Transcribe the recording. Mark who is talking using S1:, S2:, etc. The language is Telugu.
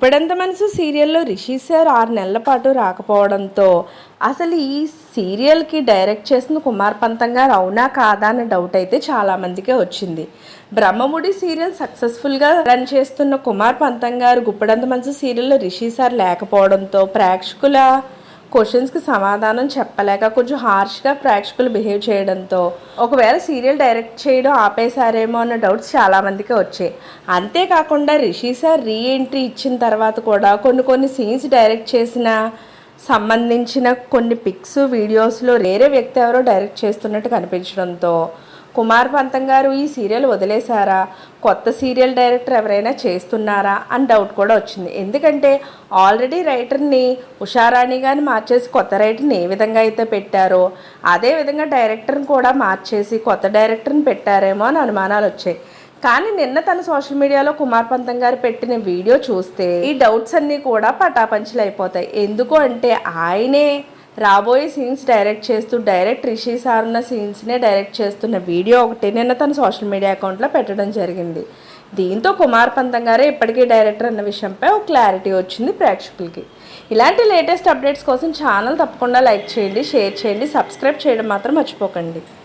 S1: గుప్పెడంత మనసు సీరియల్లో రిషి సార్ ఆరు నెలల పాటు రాకపోవడంతో అసలు ఈ సీరియల్కి డైరెక్ట్ చేసిన కుమార్ పంతం గారు అవునా కాదా అనే డౌట్ అయితే చాలామందికే వచ్చింది. బ్రహ్మముడి సీరియల్ సక్సెస్ఫుల్గా రన్ చేస్తున్న కుమార్ పంతం గారు గుప్పడంత మనసు సీరియల్లో రిషి సార్ లేకపోవడంతో ప్రేక్షకుల క్వశ్చన్స్కి సమాధానం చెప్పలేక కొంచెం హార్ష్గా ప్రేక్షకులు బిహేవ్ చేయడంతో ఒకవేళ సీరియల్ డైరెక్ట్ చేయడం ఆపేశారేమో అన్న డౌట్స్ చాలామందికి వచ్చాయి. అంతేకాకుండా రిషి సార్ రీ ఎంట్రీ ఇచ్చిన తర్వాత కూడా కొన్ని కొన్ని సీన్స్ డైరెక్ట్ చేసిన సంబంధించిన కొన్ని పిక్స్ వీడియోస్లో వేరే వ్యక్తి ఎవరో డైరెక్ట్ చేస్తున్నట్టు కనిపించడంతో కుమార్ పంతం గారు ఈ సీరియల్ వదిలేశారా? కొత్త సీరియల్ డైరెక్టర్ ఎవరైనా చేస్తున్నారా? అని డౌట్ కూడా వచ్చింది. ఎందుకంటే ఆల్రెడీ రైటర్ని ఉషారాణి గారిని మార్చేసి కొత్త రైటర్ని ఏ విధంగా అయితే పెట్టారో అదే విధంగా డైరెక్టర్ని కూడా మార్చేసి కొత్త డైరెక్టర్ని పెట్టారేమో అని అనుమానాలు వచ్చాయి. కానీ నిన్న తన సోషల్ మీడియాలో కుమార్ పంతం గారు పెట్టిన వీడియో చూస్తే ఈ డౌట్స్ అన్నీ కూడా పటాపంచలు అయిపోతాయి ఎందుకు అంటే ఆయనే రాబోయే సీన్స్ డైరెక్ట్ చేస్తూ డైరెక్ట్ రిషి సార్ ఉన్న సీన్స్నే డైరెక్ట్ చేస్తున్న వీడియో ఒకటి నిన్న తన సోషల్ మీడియా అకౌంట్లో పెట్టడం జరిగింది. దీంతో కుమార్ పంతం గారే ఇప్పటికీ డైరెక్టర్ అన్న విషయంపై ఒక క్లారిటీ వచ్చింది ప్రేక్షకులకి. ఇలాంటి లేటెస్ట్ అప్డేట్స్ కోసం ఛానల్ తప్పకుండా లైక్ చేయండి షేర్ చేయండి సబ్స్క్రైబ్ చేయడం మాత్రం మర్చిపోకండి.